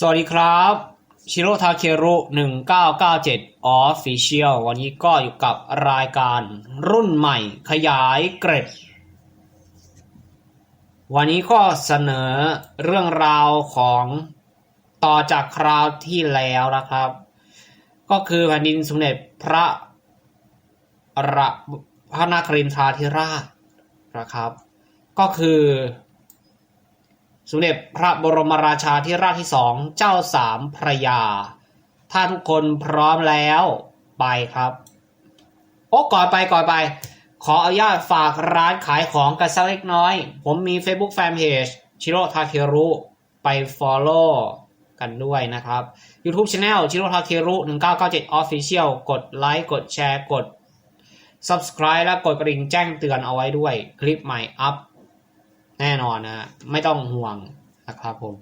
สวัสดีครับชิโรทาเคโรุ1997 Official วันนี้ก็อยู่กับรายการรุ่นใหม่ขยายเกร็ด วันนี้ก็เสนอเรื่องราวของต่อจากคราวที่แล้วนะครับ ก็คือแผ่นดินสมเด็จพระระพระนาครินทราธิราชนะครับ ก็คือ สมเด็จพระบรมราชาธิราชที่สองเจ้าสามพระยา ถ้าทุกคนพร้อมแล้วไปครับ โอ้ก่อนไปก่อนไป ขออนุญาตฝากร้านขายของกันสักเล็กน้อย ผมมี Facebook Fanpage ชิโร่ทาเครุไป Follow กันด้วยนะครับ YouTube Channel ชิโร่ทาเครุ1997 Official กดไลค์กดแชร์กด Subscribe และกดกระดิ่งแจ้งเตือนเอาไว้ด้วย คลิปใหม่อัพ แน่นอนนะฮะไม่ต้องห่วงนะครับผม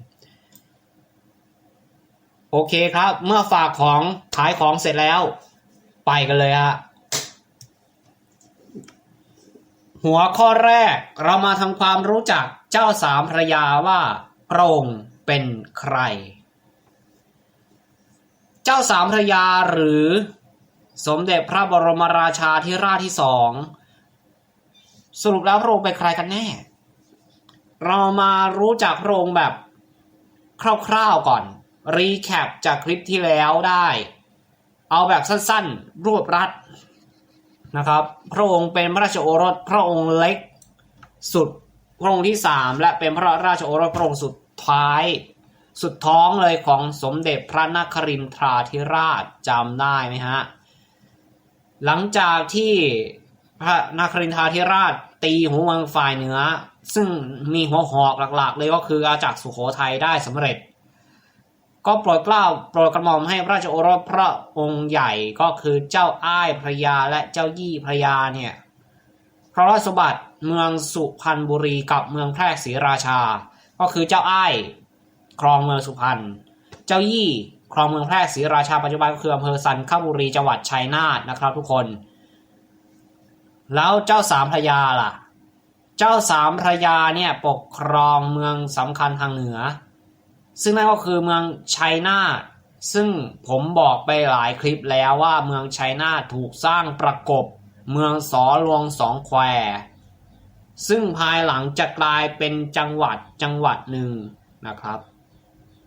โอเคครับ เมื่อฝากของขายของเสร็จแล้ว ไปกันเลยฮะหัวข้อแรกเรามาทำความรู้จักเจ้าสามพระยาว่าพระองค์เป็นใคร เจ้าสามพระยาหรือสมเด็จพระบรมราชาธิราชที่สองสรุปแล้วพระองค์เป็นใครกันแน่ เรามารู้จักพระองค์แบบคร่าวๆก่อน รีแคปจากคลิปที่แล้วได้ เอาแบบสั้นๆ รวบรัดนะครับ พระองค์เป็นพระราชโอรสพระองค์เล็กสุดพระองค์ที่สามและเป็นพระราชโอรสพระองค์สุดท้าย สุดท้องเลยของสมเด็จพระนครินทราธิราชจำได้ไหมฮะ หลังจากที่พระนครินทราธิราชตีหัวเมืองฝ่ายเหนือ ซึ่งมีหัวหอกหลักๆ เลยก็คืออาจากสุโขทัยได้สำเร็จ ก็โปรดเกล้าโปรดกระหม่อมให้พระราชโอรสพระองค์ใหญ่ก็คือเจ้าอ้ายพระยาและเจ้ายี่พระยาเนี่ยพระราชสมบัติเมืองสุพรรณบุรีกับเมืองแพร่ศรีราชา ก็คือเจ้าอ้ายครองเมืองสุพรรณเจ้ายี่ครองเมืองแพร่ศรีราชาปัจจุบันก็คืออำเภอสันคบุรีจังหวัดชัยนาทนะครับทุกคน แล้วเจ้าสามพระยาล่ะ เจ้าสามพระยาเนี่ยปกครองเมืองสำคัญทางเหนือ ซึ่งนั่นก็คือเมืองชัยนาทซึ่งผมบอกไปหลายคลิปแล้วว่าเมืองชัยนาทถูกสร้างประกบเมืองสอลวงสองแคว ซึ่งภายหลังจะกลายเป็นจังหวัดจังหวัดหนึ่งนะครับ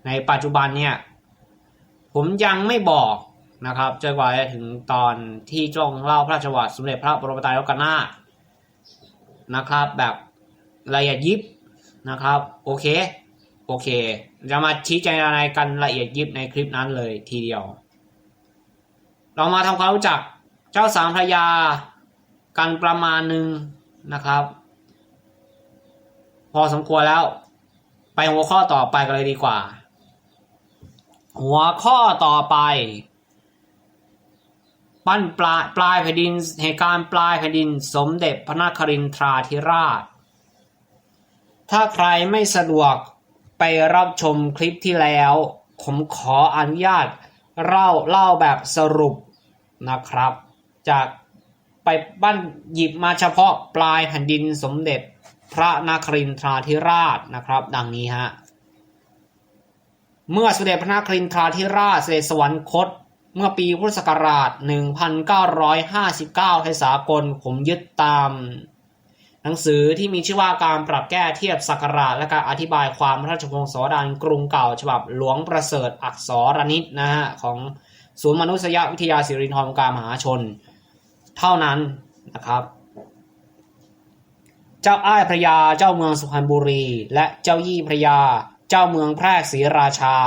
ในปัจจุบันเนี่ย ผมยังไม่บอกนะครับจนกว่าจะถึงตอนที่จ้องเล่าพระราชวัตรสมเด็จพระบรมไตรโลกนาถ นะครับ แบบละเอียดยิบนะครับ โอเค โอเค จะมาชี้แจงอะไรกันละเอียดยิบในคลิปนั้นเลยทีเดียว เรามาทำความรู้จักเจ้าสามพระยากันประมาณหนึ่งนะครับ พอสมควรแล้ว ไปหัวข้อต่อไปกันเลยดีกว่า หัวข้อต่อไป ปั้นปลายปลายแผ่นดินเหตุการณ์ปลายแผ่นดินสมเด็จพระนครินทราธิราช ถ้าใครไม่สะดวกไปรับชมคลิปที่แล้ว ผมขออนุญาตเล่าเล่าแบบสรุปนะครับ จากไปบ้านหยิบมาเฉพาะปลายแผ่นดินสมเด็จพระนครินทราธิราชนะครับ ดังนี้ฮะเมื่อสมเด็จพระนครินทราธิราชเสด็จสวรรคต เมื่อปีพุทธศักราช 1959 ให้สากลผมยึดตาม หนังสือที่มีชื่อว่าการปรับแก้เทียบศักราชและการอธิบายความราชวงศ์สอดานกรุงเก่า ฉบับหลวงประเสริฐอักษรนิตนะฮะของศูนย์มนุษยวิทยาศิรินทรการมหาชน เท่านั้นนะครับ เจ้าอ้ายพระยาเจ้าเมืองสุพรรณบุรี และเจ้ายี่พระยา เจ้าเมืองแพร่ศรีราชา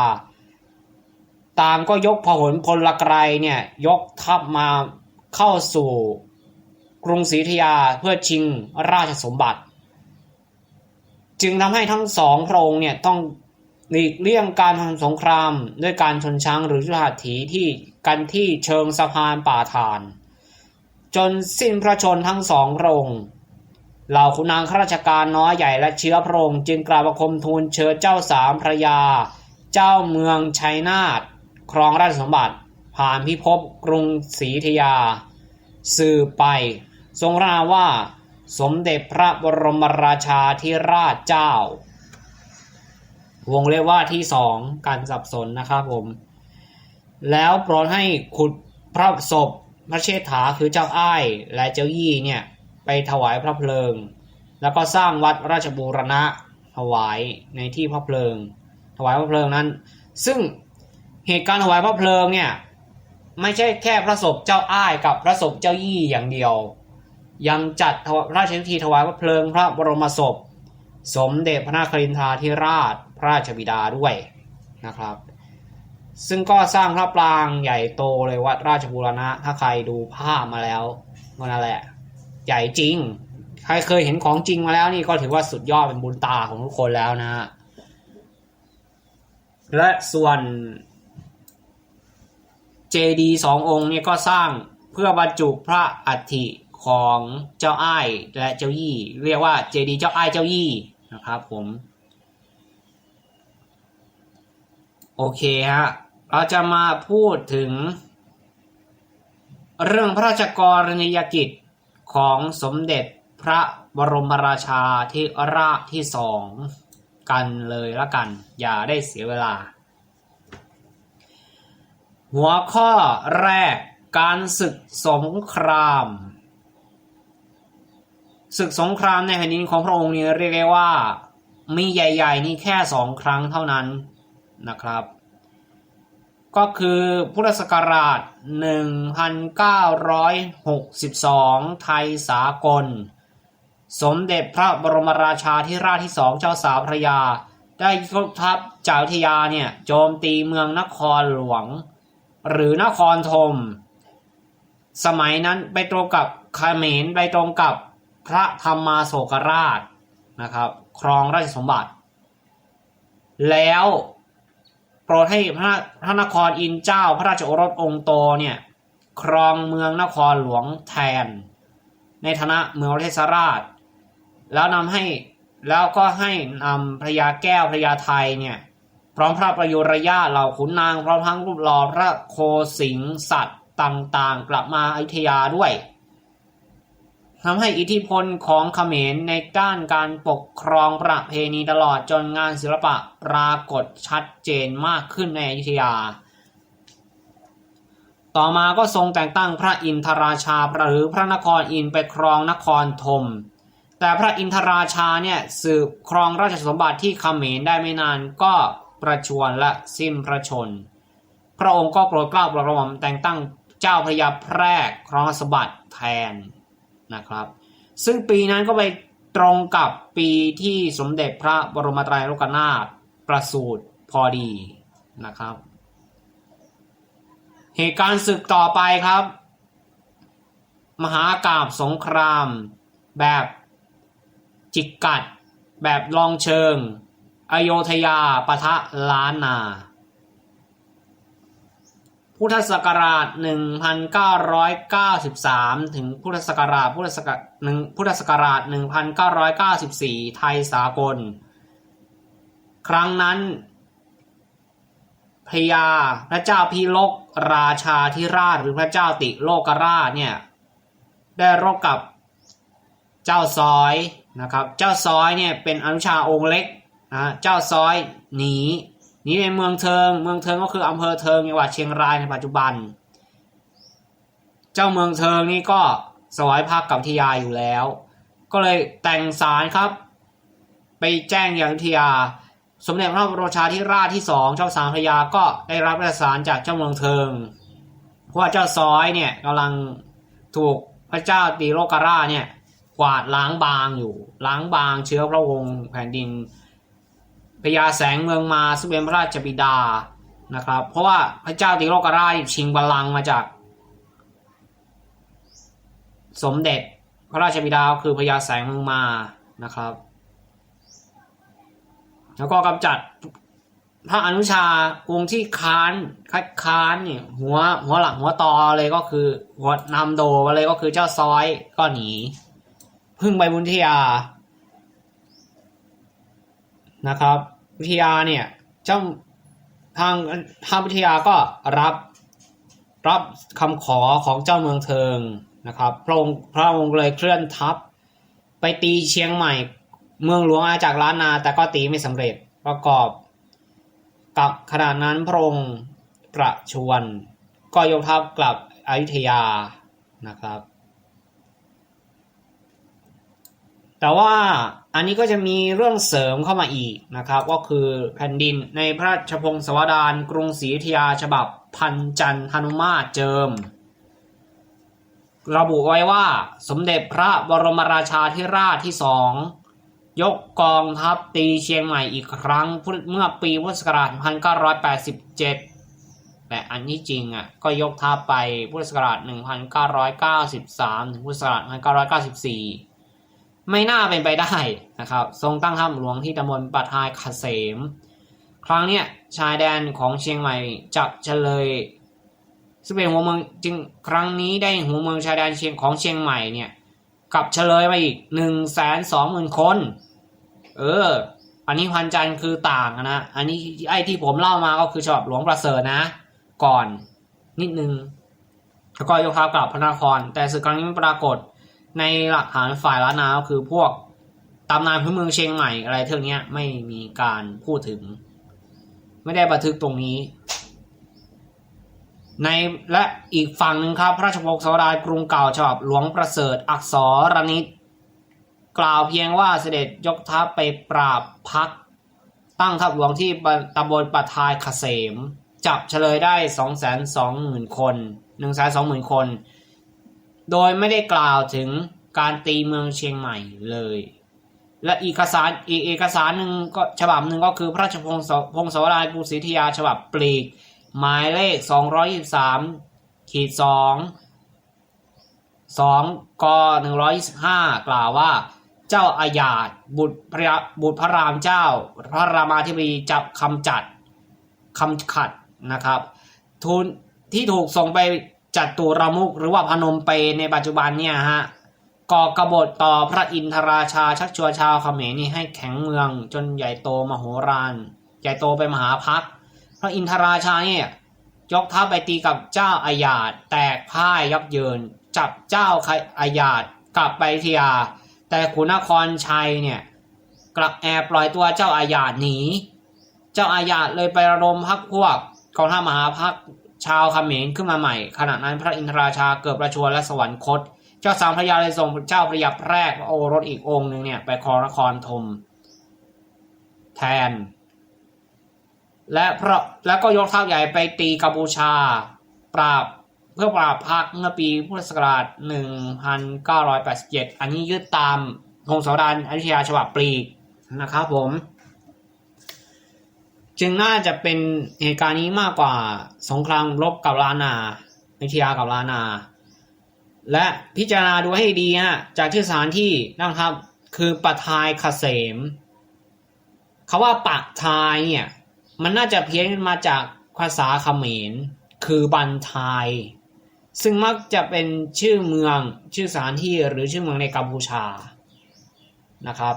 ตางก็ยกพหลพลไกรเนี่ยยกทัพมาเข้าสู่กรุงศรีอยุธยาเพื่อชิงราชสมบัติ จึงทำให้ทั้งสองพระองค์เนี่ยต้องหลีกเลี่ยงการทำสงครามด้วยการชนช้างหรือยุทธหัตถีที่กันที่เชิงสะพานป่าฐาน จนสิ้นพระชนทั้งสองพระองค์เหล่าขุนนางข้าราชการน้อยใหญ่และเชื้อพระองค์จึงกราบคมทูลเชิญเจ้าสามพระยา เจ้าเมืองชัยนาท ครองราชสมบัติ ผ่านพิภพกรุงศรีธยา สืบไป ทรงราว่า สมเด็จพระบรมราชาธิราชเจ้า วงเล็บว่าที่สองการสับสนนะครับผม แล้วโปรดให้ขุดพระศพพระเชษฐาคือเจ้าอ้ายและเจ้ายี่เนี่ยไปถวายพระเพลิง แล้วก็สร้างวัดราชบูรณะถวายในที่พระเพลิง ถวายพระเพลิงนั้น ซึ่ง เหตุการณ์ถวายพระเพลิงเนี่ยไม่ใช่แค่พระศพเจ้าอ้ายกับพระศพเจ้ายี่อย่างเดียว ยังจัดพระราชพิธีถวายพระเพลิงพระบรมศพ สมเด็จพระนาครินทราธิราชพระราชบิดาด้วยนะครับ ซึ่งก็สร้างพระปรางใหญ่โตเลยวัดราชบูรณะถ้าใครดูภาพมาแล้วก็นั่นแหละ ใหญ่จริง ใครเคยเห็นของจริงมาแล้วนี่ก็ถือว่าสุดยอดเป็นบุญตาของทุกคนแล้วนะฮะและส่วน เจดีสององค์เนี่ยก็สร้างเพื่อบรรจุพระอัฐิของเจ้าอ้ายและเจ้ายี่ เรียกว่าเจดีเจ้าอ้ายเจ้ายี่นะครับผม โอเคฮะเราจะมาพูดถึง เรื่องพระราชกรณียกิจของสมเด็จพระบรมราชาธิราชที่สองกันเลยละกัน อย่าได้เสียเวลา หัวข้อแรกการศึกสงคราม ศึกสงครามในแผ่นดินของพระองค์นี้เรียกได้ว่า มีใหญ่ ๆ นี่แค่สองครั้งเท่านั้นนะครับ ก็คือพุทธศักราช 1962 ไทยสากล สมเด็จพระบรมราชาธิราชที่สองเจ้าสาวพระยา ได้ยกทัพจากอยุธยาเนี่ยโจมตีเมืองนครหลวง หรือนครธม สมัยนั้นไปตรงกับเขมรไปตรงกับพระธรรมาโศกราชนะครับครองราชสมบัติ แล้วโปรดให้พระพระนครอินเจ้าพระราชโอรสองค์โตเนี่ยครองเมืองนครหลวงแทน ในฐานะเมืองเทศราช แล้วนำให้แล้วก็ให้นำพระยาแก้วพระยาไทยเนี่ย ร้อมพระประยุรญาเหล่าขุนนางพร้อมทั้งรูปหล่อพระโคสิงสัตว์ต่างๆ กลับมาอยุธยาด้วยทำให้อิทธิพลของเขมรในด้านการปกครองประเพณีตลอดจนงานศิลปะปรากฏชัดเจนมากขึ้นในอยุธยา ต่อมาก็ทรงแต่งตั้งพระอินทราชาหรือพระนครอินไปครองนครธม แต่พระอินทราชาเนี่ยสืบครองราชสมบัติที่เขมรได้ไม่นานก็ ประชวรและสิ้นพระชน พระองค์ก็โปรดเกล้าโปรดกระหม่อมแต่งตั้งเจ้าพระยาแพรกครองสมบัติแทนนะครับ ซึ่งปีนั้นก็ไปตรงกับปีที่สมเด็จพระบรมไตรโลกนาถประสูติพอดีนะครับ เหตุการณ์ศึกต่อไปครับ มหากาบสงครามแบบจิกกัด แบบลองเชิง อโยธยาปะทะล้านนา พุทธศักราช 1993 ถึงพุทธศักราชพุทธศักราชหนึ่งพุทธศักราช 1994 ไทยสากล ครั้งนั้นพญาพระเจ้าพิโลกราชาธิราชหรือพระเจ้าติโลกราชเนี่ยได้รบกับเจ้าซอยนะครับ เจ้าซอยเนี่ยเป็นอนุชาองค์เล็ก นะเจ้าซอยหนีหนีในเมืองเทิง เมืองเทิงก็คืออำเภอเทิงจังหวัดเชียงรายในปัจจุบัน เจ้าเมืองเทิงนี่ก็สวายภาคกับอยุธยาอยู่แล้ว ก็เลยแต่งสารครับ ไปแจ้งอย่างอยุธยา สมเด็จพระบรมชาธิราชที่สองเจ้าสามพระยาก็ได้รับราชสารจากเจ้าเมืองเทิงว่าเจ้าซอยเนี่ยกำลังถูกพระเจ้าตีโลกราชเนี่ยกวาดล้างบางอยู่ ล้างบางเชื้อพระวงศ์แผ่นดิน พญาแสงเมืองมาซึ่งเป็นพระราชบิดานะครับ เพราะว่าพระเจ้าตีโลกราชชิงบัลลังก์มาจาก สมเด็จพระราชบิดาคือพญาแสงเมืองมานะครับ แล้วก็กำจัดพระอนุชาวงศ์ที่ค้านคัดค้านเนี่ยหัวหัวหลักหัวตอเลยก็คือหัวนำโดเลยก็คือเจ้าซอยก็หนีพึ่งไปบุญทยา นะครับ วิทยาเนี่ยเจ้าทางทางวิทยาก็รับรับคำขอของเจ้าเมืองเทิงนะครับพระองค์พระองค์เลยเคลื่อนทัพ ไปตีเชียงใหม่เมืองหลวงอาจากล้านนา แต่ก็ตีไม่สำเร็จประกอบ กับขณะนั้นพระองค์ประชวรก็ยกทัพกลับอยุธยานะครับ แต่ว่าอันนี้ก็จะมีเรื่องเสริมเข้ามาอีกนะครับก็คือแผ่นดินในพระราชพงศาวดารกรุงศรีอยุธยาฉบับพันจันทนุมาตรเจิม ระบุไว้ว่าสมเด็จพระบรมราชาธิราชที่สองยกกองทัพตีเชียงใหม่อีกครั้งเมื่อปีพุทธศักราช 1987 แต่อันที่จริงอะก็ยกทัพไปพุทธศักราช 1993 ถึงพุทธศักราช 1994 ไม่น่าเป็นไปได้นะครับ ทรงตั้งทัพหลวงที่ตำบลปะทายเกษมครั้งเนี้ยชายแดนของเชียงใหม่จับเฉลยซึ่งเป็นหัวเมืองจึงครั้งนี้ได้หัวเมืองชายแดนเชียงของเชียงใหม่เนี่ยกับเฉลยมาอีกหนึ่งแสนสองหมื่นคน เออ อันนี้พันจันทร์คือต่างนะ อันนี้ไอ้ที่ผมเล่ามาก็คือฉบับหลวงประเสริฐนะ ก่อนนิดนึงแล้วก็ยกทัพกลับพระนคร แต่ศึกครั้งนี้ไม่ปรากฏ ในหลักฐานฝ่ายล้านนาก็คือพวกตำนานพื้นเมืองเชียงใหม่อะไรเท่านี้ไม่มีการพูดถึง ไม่ได้บันทึกตรงนี้ ในและอีกฝั่งหนึ่งครับ พระราชพงศาวดารกรุงเก่าฉบับหลวงประเสริฐอักษรนิตกล่าวเพียงว่าเสด็จยกทัพไปปราบพัก ตั้งทัพหลวงที่ตำบลปะทายเกษม จับเฉลยได้สองแสนสองหมื่นคนหนึ่งแสนสองหมื่นคน โดยไม่ได้กล่าวถึงการตีเมืองเชียงใหม่เลย และเอกสารอีกเอกสารหนึ่งก็ฉบับหนึ่งก็คือพระราชพงศพงศาวดารกรุงศรีอยุธยาฉบับปลีก หมายเลข 223ขีด2 2ก125 กล่าวว่าเจ้าอาญาตบุตรพระบุตรพระรามเจ้า พระรามาธิบดีจับคำจัดคำขัดนะครับทูลที่ถูกส่งไป จัดตุรมุกหรือว่าพนมเปญในปัจจุบันเนี่ยฮะก่อกบฏต่อพระอินทราชาชักชวนชาวเขมรนี่ให้แข็งเมืองจนใหญ่โตมโหฬารใหญ่โตไปมหาพักพระอินทราชาเนี่ยยกทัพไปตีกับเจ้าอาญาตแตกพ่ายยับเยิน จับเจ้าอาญาตกลับไปอยุธยา แต่ขุนนครชัยเนี่ยกลับแอบปล่อยตัวเจ้าอาญาตหนี เจ้าอาญาตเลยไประดมพักพวกกองทัพมหาพัก ชาวเขมรขึ้นมาใหม่ ขณะนั้นพระอินทราชาเกิดประชวรและสวรรคต เจ้าสามพระยาเลยส่งเจ้าพระยาแพรกโอรสอีกองค์หนึ่งเนี่ยไปครองนครธมแทน และเพราะแล้วก็ยกทัพใหญ่ไปตีกัมพูชา ปราบเพื่อปราบพักเมื่อปีพุทธศักราช 1987 อันนี้ยึดตามพงศาวดารอยุธยาฉบับปลีกนะครับผม จึงน่าจะเป็นเหตุการณ์นี้มากกว่าสงครามรบกับลานาอยุธยากับลานา และพิจารณาดูให้ดีฮะจากที่สถานที่นะครับ คือปะทายเกษมคาว่าปะทายเนี่ยมันน่าจะเพี้ยนมาจากภาษาเขมร คือบันทาย ซึ่งมักจะเป็นชื่อเมืองชื่อสถานที่หรือชื่อเมืองในกัมพูชานะครับ